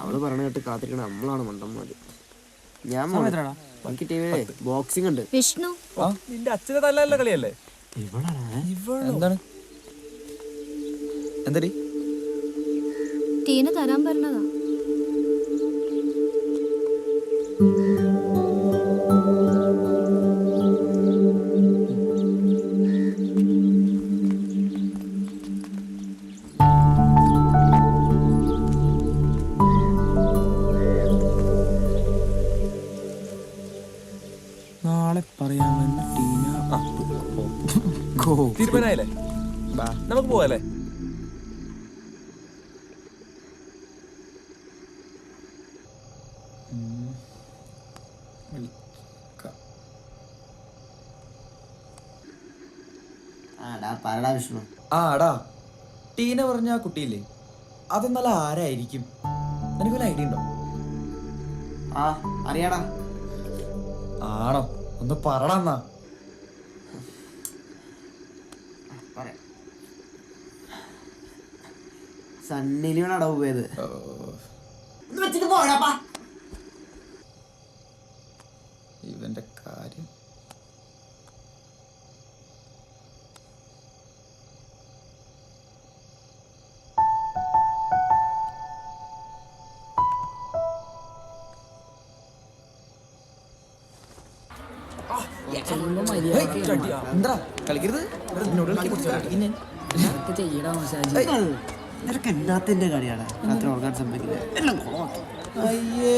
അവൾ പറയണ കേട്ട് കാത്തിരിക്കണ നമ്മളാണ് മണ്ടന്മാര്. ഞാൻ ബാക്കി എനിക്ക് ടി വിയിലെ ബോക്സിംഗ് ഉണ്ട്. വിഷ്ണു. നിന്റെ അച്ഛനെ തല്ലല്ല കളിയല്ലേ? എന്താണ്? എന്തടി? ടീന് തരാൻ പറഞ്ഞതാ. തീരുമാനമായില്ലേ നമുക്ക് പോവാല്ലേ? ആടാ ടീന പറഞ്ഞ ആ കുട്ടിയില്ലേ? അതെന്നല്ല ആരായിരിക്കും? നിനക്ക് വല്ല ഐഡിയ ഉണ്ടോ? ആ അറിയാടാ. ആണോ? ഒന്ന് പറടാ എന്നാ അടവ് സണ്ണിലിയോടാ പോയത് വെച്ചിട്ട് പോടാപ്പാ നിനക്ക് എന്നാത്തിന്റെ കളിയാണ് രാത്രി ഉറക്കാൻ സമ്മതിക്കില്ല എല്ലാം കുളമാക്കി അയ്യേ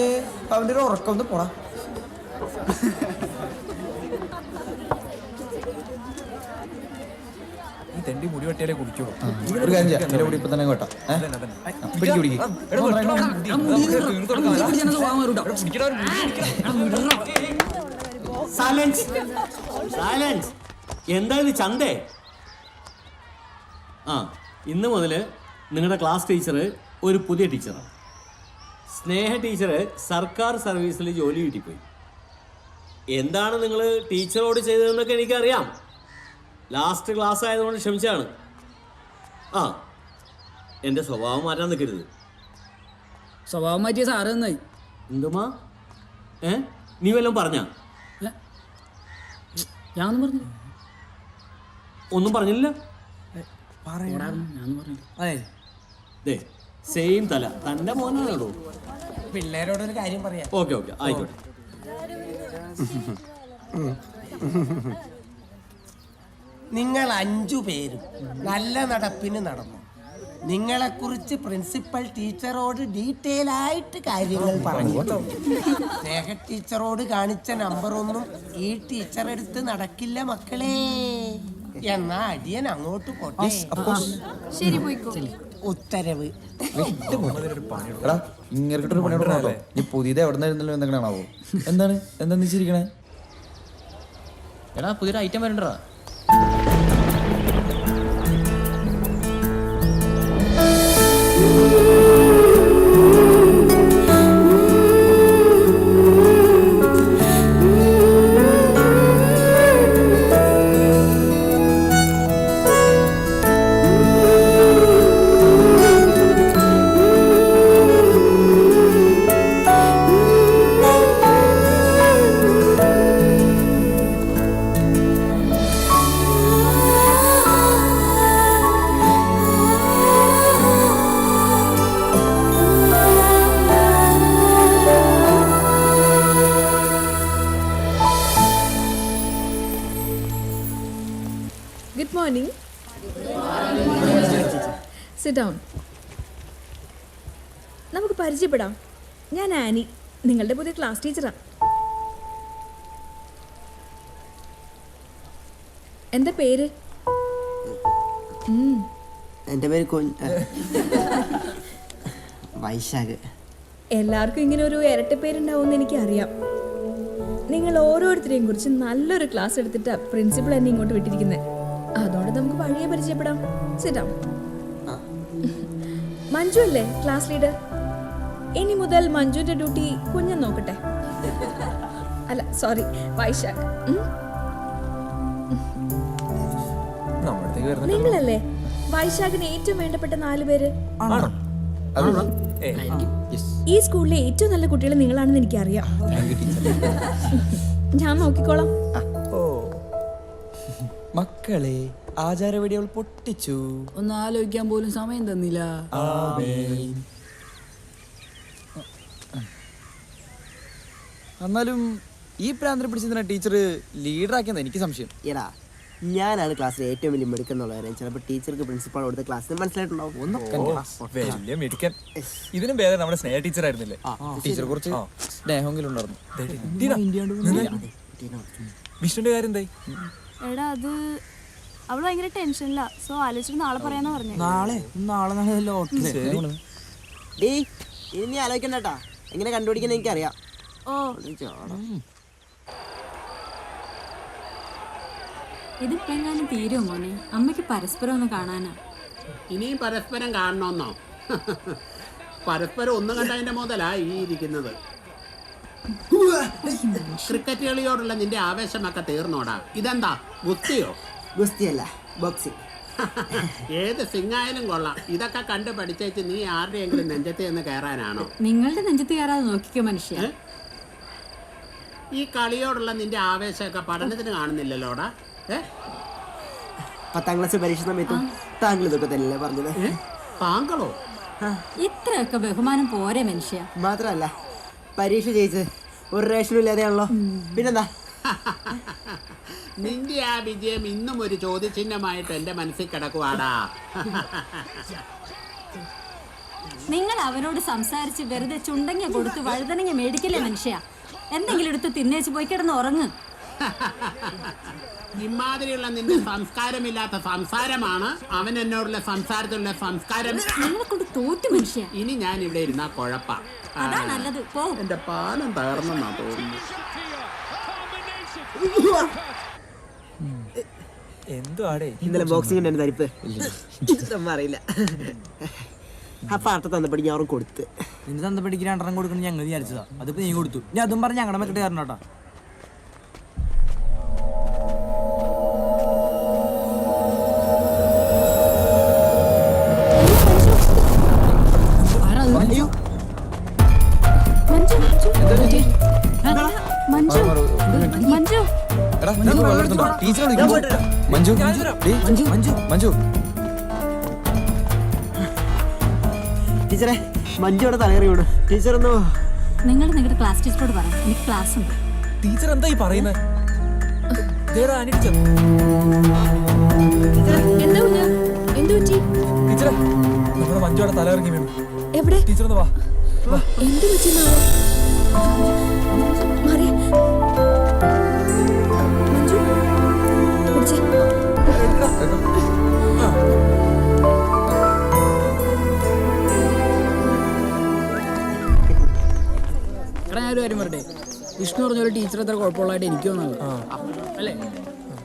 അവന്റെ ഒരു ഉറക്കം ഒന്ന് പോടാ ഈ തെണ്ടി മുടി വെട്ടിയാലേ കുടിക്കുള്ളൂ ഒരു കാര്യം ചെയ്യാം എന്റെ കൂടി ഇപ്പൊ തന്നെ കേട്ടോ പിടിക്ക് പിടിക്ക് സൈലൻസ് സൈലൻസ് എന്താ ഇത് ചന്തേ? ആ ഇന്ന് മുതൽ നിങ്ങളുടെ ക്ലാസ് ടീച്ചർ ഒരു പുതിയ ടീച്ചറാണ് സ്നേഹ ടീച്ചർ സർക്കാർ സർവീസിൽ ജോലി കിട്ടിപ്പോയി. എന്താണ് നിങ്ങൾ ടീച്ചറോട് ചെയ്തതെന്നൊക്കെ എനിക്കറിയാം. ലാസ്റ്റ് ക്ലാസ് ആയതുകൊണ്ട് ക്ഷമിച്ചാണ്. ആ എന്റെ സ്വഭാവം മാറ്റാൻ നിൽക്കരുത്. സ്വഭാവം മാറ്റിയ സാറ് നന്നായി. എന്തുമാ? ഏ? നീ വല്ലതും പറഞ്ഞാ? ഞാനൊന്നും പറഞ്ഞില്ല. ഒന്നും പറഞ്ഞില്ല. ഞാനൊന്നും പറഞ്ഞു ദേ സെയിം തല. തന്റെ മോനാണോ പിള്ളേരോടൊരു കാര്യം പറയാം. ഓക്കെ ഓക്കെ ആയിക്കോട്ടെ. നിങ്ങൾ അഞ്ചു പേരും നല്ല നടപ്പിന് നടന്നു. നിങ്ങളെക്കുറിച്ച് പ്രിൻസിപ്പൽ ടീച്ചറോട് ഡീറ്റെയിൽ ആയിട്ട് കാര്യങ്ങൾ പറഞ്ഞു. സ്നേഹ ടീച്ചറോട് കാണിച്ച നമ്പറൊന്നും ഈ ടീച്ചർ എടുത്ത് നടക്കില്ല മക്കളെ. എന്നാ അടിയൻ അങ്ങോട്ട് പോട്ടെ. ശരി പോയിക്കോ. ഉത്തരവ്. എടാ ഇങ്ങനൊരു പണി കൊടുക്കണല്ലോ നീ പുതിയത് എവിടെ നിന്നായിരുന്നല്ലോ എന്തെങ്കിലാണാവോ എന്താണ്? എന്താ നീ ചിരിക്കണേ? എടാ പുതിയൊരു ഐറ്റം വരണ്ടടാ. സിറ്റ് ഡൗൺ നമുക്ക് പരിചയപ്പെടാം. ഞാൻ ആനി. നിങ്ങളുടെ പുതിയ ക്ലാസ് ടീച്ചറാണ് എന്താ പേര്? എന്റെ എന്റെ പേര് വൈശാഖ്. എല്ലാവർക്കും ഇങ്ങനെ ഒരു ഇരട്ട പേരുണ്ടാവും എനിക്ക് അറിയാം നിങ്ങൾ ഓരോരുത്തരെയും കുറിച്ച് നല്ലൊരു ക്ലാസ് എടുത്തിട്ട് പ്രിൻസിപ്പൾ എന്നെ ഇങ്ങോട്ട് വിട്ടിരിക്കുന്നത് അതോടെ നമുക്ക് വഴിയെ പരിചയപ്പെടാം. സിറ്റാം മഞ്ജു അല്ലേ ക്ലാസ് ലീഡർ? ഇനി മുതൽ മഞ്ജുവിന്റെ ഡ്യൂട്ടി കുഞ്ഞൻ നോക്കട്ടെ. അല്ല സോറി വൈശാഖ്. നിങ്ങളല്ലേ? വൈശാഖിന് ഏറ്റവും വേണ്ടപ്പെട്ട നാല് പേര്? ഈ സ്കൂളിലെ ഏറ്റവും നല്ല കുട്ടികൾ നിങ്ങളാണെന്ന് എനിക്കറിയാം. ഞാൻ നോക്കിക്കോളാം. ഓ. മക്കളെ ആചാരവെടികൾ പൊട്ടിച്ചു. ഒന്ന് ആലോചിക്കാൻ പോലും സമയം തന്നില്ല. എന്നാലും ഈ പ്രാന്തരം പിടിച്ചതിനെ ടീച്ചർ ലീഡറാക്കിയെന്ന് എനിക്ക് സംശയം. എടാ ഞാനാണ് ക്ലാസ്സിൽ ഏറ്റവും വലിയ മെടുക്കെന്നുള്ളവരെ. ചിലപ്പോൾ ടീച്ചർക്ക് പ്രിൻസിപ്പാൾ കൊടുത്ത ക്ലാസ്സിന് മനസ്സിലായിട്ടുണ്ടാവും. ഒന്ന് വലിയ മിടുക്കൻ. ഇതിനും വേറെ നമ്മുടെ സ്നേഹ ടീച്ചർ ആയിരുന്നില്ലേ? ടീച്ചർ കുറച്ച് സ്നേഹമെങ്കിലും ഉണ്ടായിരുന്നു വിഷ്ണുന്റെ കാര്യം എന്തായി? എടാ അത് അവൾ ഭയങ്കര ടെൻഷനില്ല സോ ആലോചിച്ചിട്ട് നാളെ പറയാന്ന് പറഞ്ഞു നാളെ? നാളെ നാളെ ലോട്ടറി ഡേ ഇനി നീ ആലോചിക്കണ്ടട്ടാ എങ്ങനെ കണ്ടുപിടിക്കുന്ന എനിക്കറിയാം. ഓ. ഇതിപ്പെങ്ങാനും തീരുമോ മോനെ? അമ്മയ്ക്ക് പരസ്പരം ഒന്ന് കാണാനാ. ഇനിയും പരസ്പരം കാണണമെന്നോ പരസ്പരം ഒന്ന് കണ്ടതിന്റെ മുതലാ ഈ ഇരിക്കുന്നത്. ക്രിക്കറ്റ് കളിയോടുള്ള നിന്റെ ആവേശമൊക്കെ തീർന്നോടാ. ഇതെന്താ ഗുസ്തിയോ ഗുസ്തിയല്ല ബോക്സിംഗ്. ഏത് സിംഗായാലും കൊള്ളാം. ഇതൊക്കെ കണ്ട് പഠിച്ചേച്ച് നീ ആരുടെയെങ്കിലും നെഞ്ചത്ത് എന്ന് കയറാനാണോ? നിങ്ങളുടെ നെഞ്ചത്ത് കയറാതെ നോക്കിക്കോ മനുഷ്യ. ഈ കളിയോടുള്ള നിന്റെ ആവേശമൊക്കെ പഠനത്തിന് കാണുന്നില്ലല്ലോടാ? ഏ? പത്താം ക്ലാസ് പരീക്ഷ സമയത്തും താങ്കൾ ഇതൊക്കെ തന്നെ പറഞ്ഞത്? താങ്കളോ? ഇത്രയൊക്കെ ബഹുമാനം പോരെ മനുഷ്യ. മാത്രല്ല പരീക്ഷ ജയിച്ച് ഒരു റേഷനും ഇല്ലാതെയാണല്ലോ. പിന്നെന്താ? നിന്റെ ആ വിജയം ഇന്നും ഒരു ചോദ്യചിഹ്നമായിട്ട് എന്റെ മനസ്സിൽ കിടക്കുവാടാ. നിങ്ങൾ അവരോട് സംസാരിച്ച് വെറുതെ ചുണ്ടങ്ങ കൊടുത്ത് വഴുതനങ്ങ മേടിക്കില്ലേ മനുഷ്യ? എന്തെങ്കിലും എടുത്ത് തിന്നേച്ച് പോയി കിടന്ന് ഉറങ്ങ്. ഇമാതിരിയുള്ള നിന്റെ സംസ്കാരമില്ലാത്ത സംസാരമാണ് അവൻ എന്നോടുള്ള സംസാരത്തിലുള്ള സംസ്കാരം. നിങ്ങളെ കൊണ്ട് തോറ്റു മനുഷ്യ. ഇനി ഞാൻ ഇവിടെ ഇരുന്നാ കുഴപ്പ. അതാ നല്ലത്. പോ. എന്റെ പാലം തകർന്നെന്നാ തോന്നുന്നു. എന്തോ ആടേ ഇന്നലെ ബോക്സിംഗ് തരിപ്പ് ഇതൊന്നും അറിയില്ല ആ പാർട്ട തന്നപ്പടി ഞാൻ അവർക്ക് കൊടുത്ത് നിന്റെ തന്നപ്പടിക്ക് രണ്ടെണ്ണം കൊടുക്കണം ഞങ്ങൾ വിചാരിച്ചതാ അതിപ്പോ നീ കൊടുത്തു ഞാൻ അതും പറഞ്ഞ് ഞങ്ങളുടെ മറ്റേ കയറണം കേട്ടാ അയ്യോ മഞ്ജു. മഞ്ജു. മഞ്ജു. മഞ്ജു. ടീച്ചറെ മഞ്ജുടെ തലകറി വിടും. ടീച്ചർ എന്തോ നിങ്ങൾ നിങ്ങളുടെ ക്ലാസ് ടീച്ചറോട് പറയാം എനിക്ക് ക്ലാസ് ഉണ്ട്. ടീച്ചർ എന്താ ഈ പറയുന്നത് മഞ്ജുടെ തലകറങ്ങി വീണു. എവിടെ? ടീച്ചർ വാ. എന്ത് പറ്റി ഞാനൊരു കാര്യം പറയട്ടെ? വിഷ്ണു പറഞ്ഞ ഒരു ടീച്ചർ അത്ര കുഴപ്പമുള്ളതായിട്ട് എനിക്ക് തോന്നുന്നത് അല്ലേ?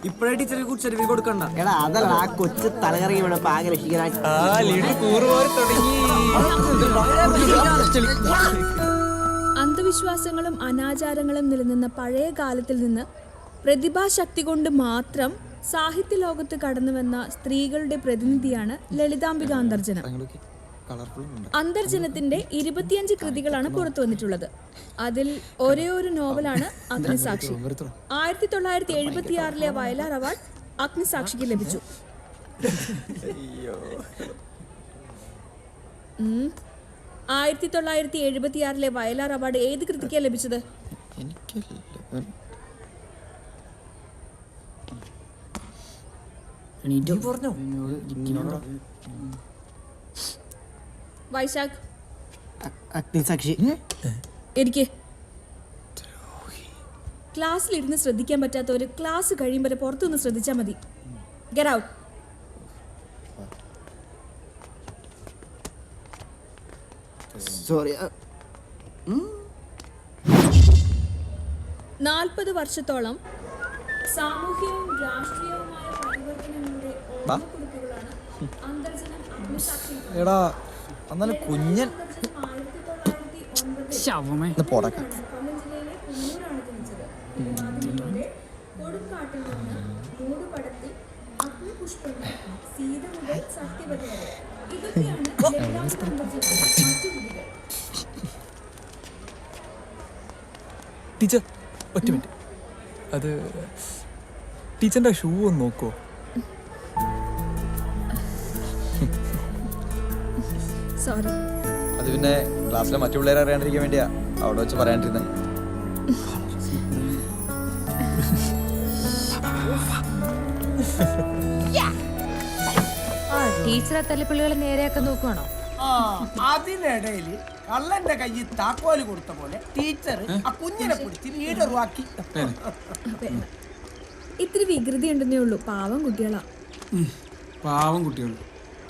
ഇപ്പഴേ ടീച്ചറെ കുറിച്ച് ചെറിയ കൊടുക്കണ്ട. എടാ അതല്ല ആ കൊച്ചു തലകറി ഇവിടെ പാകെ രക്ഷിക്കാൻ ആ ലീഡ് കൂറുപോലെ തുടങ്ങി. അന്ധവിശ്വാസങ്ങളും അനാചാരങ്ങളും നിലനിന്ന പഴയ കാലത്തിൽ നിന്ന് പ്രതിഭാശക്തി കൊണ്ട് മാത്രം സാഹിത്യ ലോകത്ത് കടന്നുവന്ന സ്ത്രീകളുടെ പ്രതിനിധിയാണ് ലളിതാംബിക അന്തർജനം. അന്തർജനത്തിന്റെ ഇരുപത്തിയഞ്ച് കൃതികളാണ് പുറത്തു വന്നിട്ടുള്ളത്. അതിൽ ഒരേ ഒരു നോവലാണ് അഗ്നിസാക്ഷി. ആയിരത്തി തൊള്ളായിരത്തി എഴുപത്തി ആറിലെ വയലാർ അവാർഡ് അഗ്നിസാക്ഷിക്ക് ലഭിച്ചു. ആയിരത്തി തൊള്ളായിരത്തി എഴുപത്തി ആറിലെ വയലാർ അവാർഡ് ഏത് കൃതിക്കാണ് ലഭിച്ചത്? എനിക്കല്ല. എണീറ്റോ പറഞ്ഞു വൈശാഖ് അഗ്നിസാക്ഷി എനിക്ക് ക്ലാസ്സിലിരുന്ന് ശ്രദ്ധിക്കാൻ പറ്റാത്തവര് ക്ലാസ് കഴിയും വരെ പുറത്തുനിന്ന് ശ്രദ്ധിച്ചാൽ മതി. ഗെറ്റ് ഔട്ട് സോറി നാൽപ്പത് വർഷത്തോളം സാമൂഹ്യവും രാഷ്ട്രീയവുമായ പരിവർത്തനങ്ങളുടെ ഓർമ്മക്കുറിപ്പുകളാണ് അന്തർജനം അഗ്നിസാക്ഷി എടാ എന്നാലും കുഞ്ഞൻ ശവമേ പോടക്കാം. ടീച്ചർ ഒറ്റ മിനിറ്റ്. അത് ടീച്ചറിന്റെ ഷൂ ഒന്ന് നോക്കുമോ സോറി അത് പിന്നെ ക്ലാസ്സിലെ മറ്റു പിള്ളേരെ അറിയാണ്ടിരിക്കാൻ വേണ്ടിയാ. അവിടെ വെച്ച് പറയാണ്ടിരുന്നത് ടീച്ചറെ തല്ലിപ്പിള്ളികൾ നേരെയൊക്കെ നോക്കുവാണോ? ആ അതിനിടയിൽ കള്ളന്റെ കയ്യിൽ താക്കോൽ കൊടുത്ത പോലെ ടീച്ചർ ആ കുഞ്ഞിനെ പിടിച്ച് ലീഡറുവാക്കി ഇത്തിരി വികൃതി ഉണ്ടെന്നേ ഉള്ളൂ. പാവം കുട്ടികളാ. പാവം കുട്ടികൾ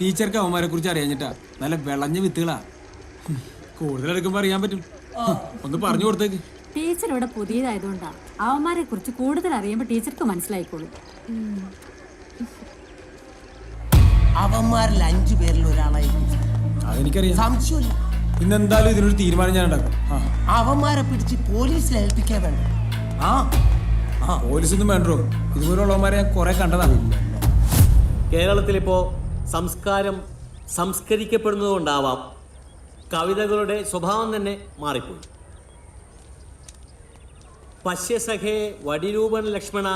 ടീച്ചർക്ക് അവന്മാരെ കുറിച്ച് അറിയാഞ്ഞിട്ടാ. നല്ല വിളഞ്ഞ വിത്തുകളാ. കൂടുതൽ എടുക്കുമ്പോ അറിയാൻ പറ്റും. ഒന്ന് പറഞ്ഞു കൊടുത്തേക്ക്. ടീച്ചർ ഇവിടെ പുതിയതായതുകൊണ്ടാ അവന്മാരെ കുറിച്ച് കൂടുതൽ അറിയുമ്പോ ടീച്ചർക്ക് മനസ്സിലായിക്കോളും. അവന്മാരിൽ അഞ്ചു പേരിൽ ഒരാളായിരിക്കും. അതെനിക്കറിയാം. സംശയമില്ല. ഇന്ന് എന്തായാലും ഇതിനൊരു തീരുമാനം ഞാൻ ഉണ്ടാക്കും. അവന്മാരെ പിടിച്ച് പോലീസിൽ ഏൽപ്പിക്കാൻ വേണ്ട ആ. പോലീസൊന്നും വേണ്ടോ? ഇതുപോലുള്ളവന്മാരെ ഞാൻ കുറെ കണ്ടതാണ് കേരളത്തിലിപ്പോൾ സംസ്കാരം സംസ്കരിക്കപ്പെടുന്നതുകൊണ്ടാവാം കവിതകളുടെ സ്വഭാവം തന്നെ മാറിപ്പോയി. പശ്യസഖേ വടിരൂപൻ ലക്ഷ്മണ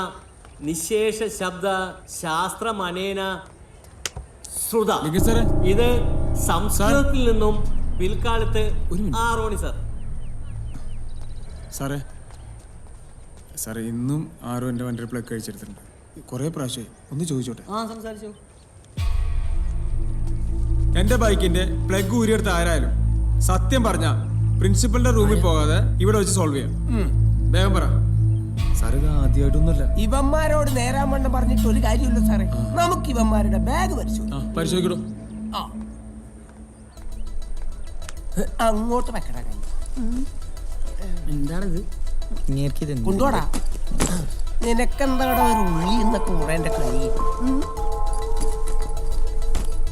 നിശേഷ ശബ്ദ ശാസ്ത്രമനേന ശ്രുത. ഇത് സംസ്കൃതത്തിൽ നിന്നും പിൽക്കാലത്ത് ആറോണി റോണി സാർ. സാറേ സാറേ ഇന്നും ആരോ എന്റെ വണ്ടിയിൽ പ്ലഗ് കഴിച്ചെടുത്തിട്ടുണ്ട് കുറേ പ്രാവശ്യമായി ഒന്ന് ചോദിച്ചോട്ടെ? ആ സംസാരിച്ചു. എന്റെ ബൈക്കിന്റെ പ്ലഗ് ഊരിയെടുത്ത് ആരായാലും സത്യം പറഞ്ഞ പ്രിൻസിപ്പലിന്റെ റൂമിൽ പോകാതെ ഇവിടെ വെച്ച് സോൾവ് ചെയ്യാം. വേഗം പറ. സാർ ഇത് ആദ്യമായിട്ടൊന്നുമല്ല ഇവന്മാരോട് നേരാൻ വണ്ണം പറഞ്ഞിട്ട് ഒരു കാര്യമില്ല സാറേ. നമുക്ക് ഇവന്മാരുടെ ബാഗ് പരിശോധിക്കാം. ആ പരിശോധിക്കടോ. ആ. അങ്ങോട്ട് വെക്കടാ കൈ. എന്താണിത്? കൊണ്ടുപോടാ. നിനക്കെന്താടാ ഒരു ഉള്ളി എന്നൊക്കെ ഉറേന്റെ കൈ?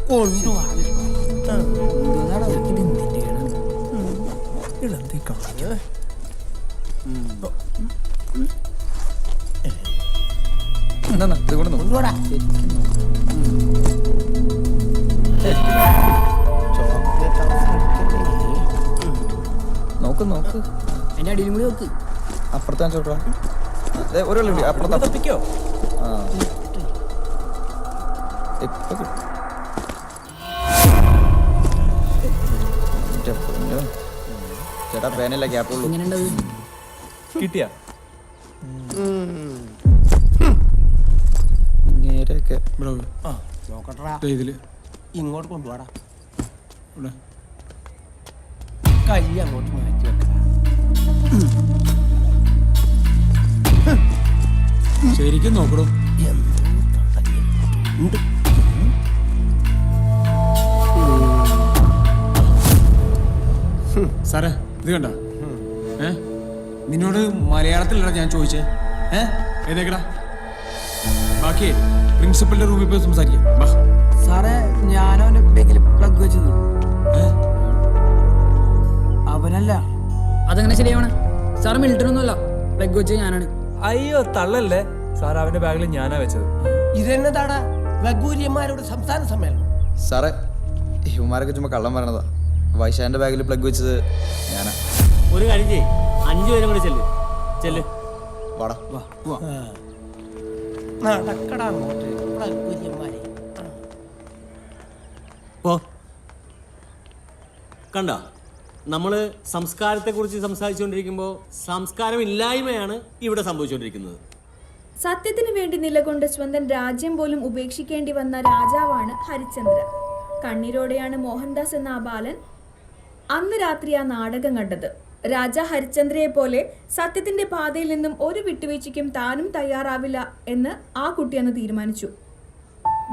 ഉം? കൊണ്ടുപോവാ കൊണ്ടുപോടാ നോക്ക് നോക്ക് എന്റെ അടിയിലും കൂടി നോക്ക് അപ്പുറത്താൻ ചോട്ടാ അതെ ഒരു അപ്പുറത്ത് ഇപ്പൊ കിട്ടും ചേട്ടാ പേനല്ല ഗ്യാപ്പുള്ളൂ കിട്ടിയാ? നേരെയൊക്കെ. ബ്രോ ആ നോക്കട്ടാ ദേ ഇതിൽ. ഇങ്ങോട്ട് കൊണ്ടുപോടാ ഇവിടെ. കൈ അങ്ങോട്ട് മാറ്റി വെക്കടാ. ശരിക്കും നോക്കണം ഉണ്ട് സാറേ ഇത് കണ്ട? ഏ? നിന്നോട് മലയാളത്തിലല്ല ഞാൻ ചോദിച്ചേ. ഏ? ഏതേക്കടാ ബാക്കി പ്രിൻസിപ്പലിന്റെ റൂമിൽ പോയി സംസാരിക്കാം. സാറേ ഞാനോ ബാഗിൽ പ്ലഗ് വെച്ചത് അവനല്ല. അതങ്ങനെ ശരിയാവണ? സാറ് മിലിറ്ററി ഒന്നുമല്ല പ്ലഗ് വെച്ച് ഞാനാണ്. അയ്യോ തള്ളല്ലേ? സാർ അവന്റെ ബാഗിൽ ഞാനാ വെച്ചത്. ഇതെന്നതാണ് വഗൂര്യന്മാരോട് സംസ്ഥാന സമ്മേളനം. സാറേ ഇവന്മാരൊക്കെ ചുമ്മാ കള്ളം പറയണതാ. വൈശാന്റെ ബാഗിൽ പ്ലഗ് വെച്ചത് ഞാനാ. ഒരു കാര്യം ചെയ്യ്. അഞ്ചു പേരും കൂടെ ചെല്ല്. ചെല്ല്. വാടാ. പോ. കണ്ട നമ്മൾ സംസ്കാരത്തെക്കുറിച്ച് സംസാരിച്ചുകൊണ്ടിരിക്കുമ്പോൾ സംസ്കാരം ഇല്ലായ്മയാണ് ഇവിടെ സംഭവിച്ചുകൊണ്ടിരിക്കുന്നത് സത്യത്തിന് വേണ്ടി നിലകൊണ്ട് സ്വന്തം രാജ്യം പോലും ഉപേക്ഷിക്കേണ്ടി വന്ന രാജാവാണ് ഹരിചന്ദ്ര കണ്ണീരോടെയാണ് മോഹൻദാസ് എന്ന ആ ബാലൻ അന്ന് രാത്രി ആ നാടകം കണ്ടത്. രാജ ഹരിചന്ദ്രയെ പോലെ സത്യത്തിന്റെ പാതയിൽ നിന്നും ഒരു വിട്ടുവീഴ്ചയ്ക്കും താനും തയ്യാറാവില്ല എന്ന് ആ കുട്ടി അന്ന് തീരുമാനിച്ചു.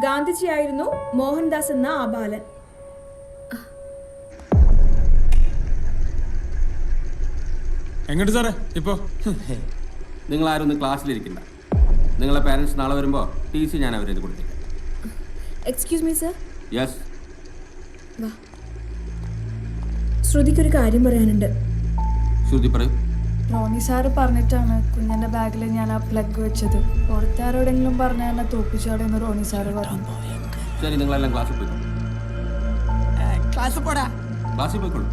ഗാന്ധിജിയായിരുന്നു മോഹൻദാസ് എന്ന ആ ബാലൻ. എങ്ങോട്ട് സാറേ? ഇപ്പോ? നിങ്ങൾ ആരൊന്നും ക്ലാസ്സിലിരിക്കണ്ട. നിങ്ങളെ പാരൻസ് നാളെ വരുമ്പോ ടി സി ഞാൻ അവരെ കൊടുത്തേക്കാം. എക്സ്ക്യൂസ് മീ സർ യെസ് ശ്രുതിക്കൊരു കാര്യം പറയാനുണ്ട്. ശ്രുതി പറയൂ. റോണി സാറ് പറഞ്ഞിട്ടാണ് കുഞ്ഞിന്റെ ബാഗിൽ ഞാൻ ആ പ്ലഗ് വെച്ചത്. പുറത്താരോടെങ്കിലും പറഞ്ഞ എന്നെ തോപ്പിച്ചാടെന്ന് റോണി സാറ് പറഞ്ഞു. ശരി നിങ്ങളെല്ലാം ക്ലാസ്സിൽ പോയിക്കോളൂ ക്ലാസ്സിൽ പോടാ. ക്ലാസ്സിൽ പോയിക്കോളൂ.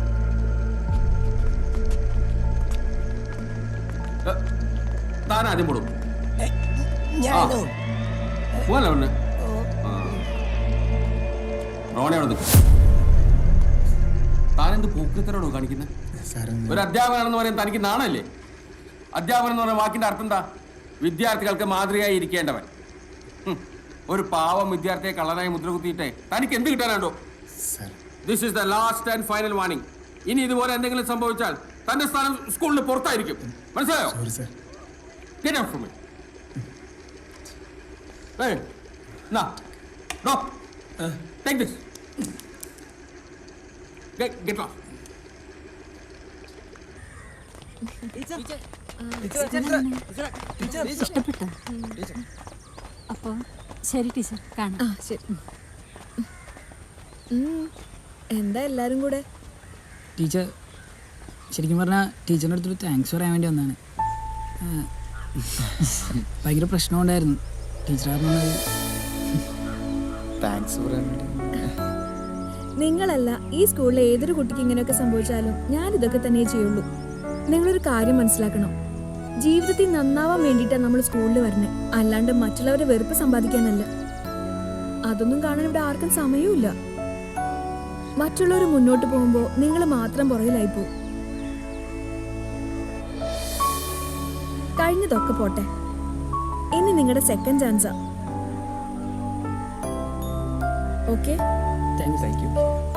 താൻ ആദ്യം പോടും. ഒന്ന് റോണി അവിടെ നിൽക്കും. താനെന്ത് പൂക്കത്തരോടോ കാണിക്കുന്നത് ഒരു അധ്യാപകനാണെന്ന് പറയാൻ തനിക്ക് നാണല്ലേ? അധ്യാപകൻ എന്ന് പറയുന്ന വാക്കിന്റെ അർത്ഥം എന്താ? വിദ്യാർത്ഥികൾക്ക് മാതൃകയായി ഇരിക്കേണ്ടവൻ. ഒരു പാവം വിദ്യാർത്ഥിയെ കള്ളനായി മുദ്ര കുത്തിയിട്ടേ തനിക്ക് എന്ത് കിട്ടാനുണ്ടോ? This is the last and final warning ഇനി ഇതുപോലെ എന്തെങ്കിലും സംഭവിച്ചാൽ തന്റെ സ്ഥാനം സ്കൂളിന് പുറത്തായിരിക്കും. മനസ്സിലായോ. Hey, now, no, take this. Get, get off. ഇഷ്ടപ്പെട്ടോ? അപ്പോ ശരി ടീച്ചർ കാണാം. ആ ശരി. എന്താ എല്ലാരും കൂടെ? ടീച്ചർ ശരിക്കും പറഞ്ഞാൽ ടീച്ചറിന്റെ അടുത്തൊരു താങ്ക്സ് പറയാൻ വേണ്ടി വന്നതാണ്. ഭയങ്കര പ്രശ്നമുണ്ടായിരുന്നു ടീച്ചർ താങ്ക്സ് പറയാൻ വേണ്ടി. നിങ്ങളല്ല ഈ സ്കൂളിലെ ഏതൊരു കുട്ടിക്ക് ഇങ്ങനെയൊക്കെ സംഭവിച്ചാലും ഞാൻ ഇതൊക്കെ തന്നെ ചെയ്യുള്ളൂ. നിങ്ങളൊരു കാര്യം മനസ്സിലാക്കണം. ജീവിതത്തിൽ നന്നാവാൻ വേണ്ടിയിട്ടാണ് നമ്മൾ സ്കൂളിൽ വരുന്നത്. അല്ലാണ്ട് മറ്റുള്ളവരെ വെറുപ്പ് സമ്പാദിക്കാനല്ല. അതൊന്നും കാണാൻ ഇവിടെ ആർക്കും സമയവുമില്ല. മറ്റുള്ളവർ മുന്നോട്ട് പോകുമ്പോൾ നിങ്ങൾ മാത്രം പുറകിലായി പോകും കഴിഞ്ഞതൊക്കെ പോട്ടെ. ഇനി നിങ്ങളുടെ സെക്കൻഡ് ചാൻസാ ഓക്കെ Thank you.